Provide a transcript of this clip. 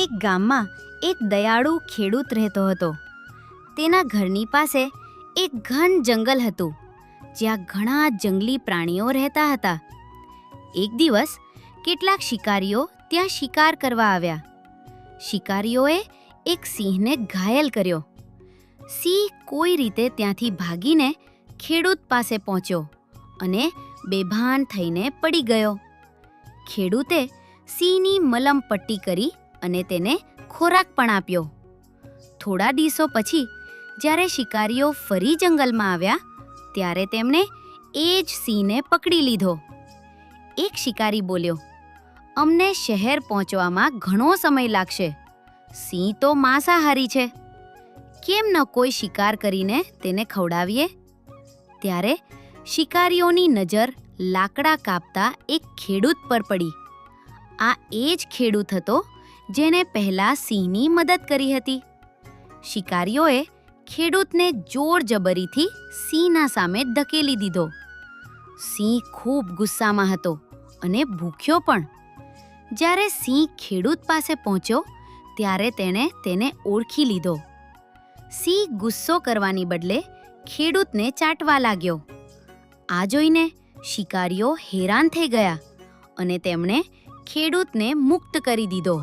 એક ગામમાં એક દયાળુ ખેડૂત રહેતો હતો. તેના ઘરની પાસે એક ઘન જંગલ હતું, જ્યાં ઘણા જંગલી પ્રાણીઓ રહેતા હતા. એક દિવસ કેટલાક શિકારીઓ ત્યાં શિકાર કરવા આવ્યા. શિકારીઓએ એક સિંહને ઘાયલ કર્યો. સિંહ કોઈ રીતે ત્યાંથી ભાગીને ખેડૂત પાસે પહોંચ્યો અને બેભાન થઈને પડી ગયો. ખેડૂતે સિંહની મલમ પટ્ટી કરી અને તેને ખોરાક પણ આપ્યો. થોડા દિવસો પછી, જ્યારે શિકારીઓ ફરી જંગલમાં આવ્યા, ત્યારે તેમણે એ જ સિંહને પકડી લીધો. એક શિકારી બોલ્યો, અમને શહેર પહોંચવામાં ઘણો સમય લાગશે. સિંહ તો માંસાહારી છે. કેમ ન કોઈ શિકાર કરીને તેને ખવડાવીએ? ત્યારે શિકારીઓની નજર લાકડા કાપતા એક ખેડૂત પર પડી. આ એ જ ખેડૂત હતો જેણે પહેલા સિંહની મદદ કરી હતી. શિકારીઓએ ખેડૂતને જોર જબરીથી સિંહના સામે ધકેલી દીધો. સિંહ ખૂબ ગુસ્સામાં હતો અને ભૂખ્યો પણ. જ્યારે સિંહ ખેડૂત પાસે પહોંચ્યો, ત્યારે તેણે તેને ઓળખી લીધો. સિંહ ગુસ્સો કરવાની બદલે ખેડૂતને ચાટવા લાગ્યો. આ જોઈને શિકારીઓ હેરાન થઈ ગયા અને તેમણે ખેડૂતને મુક્ત કરી દીધો.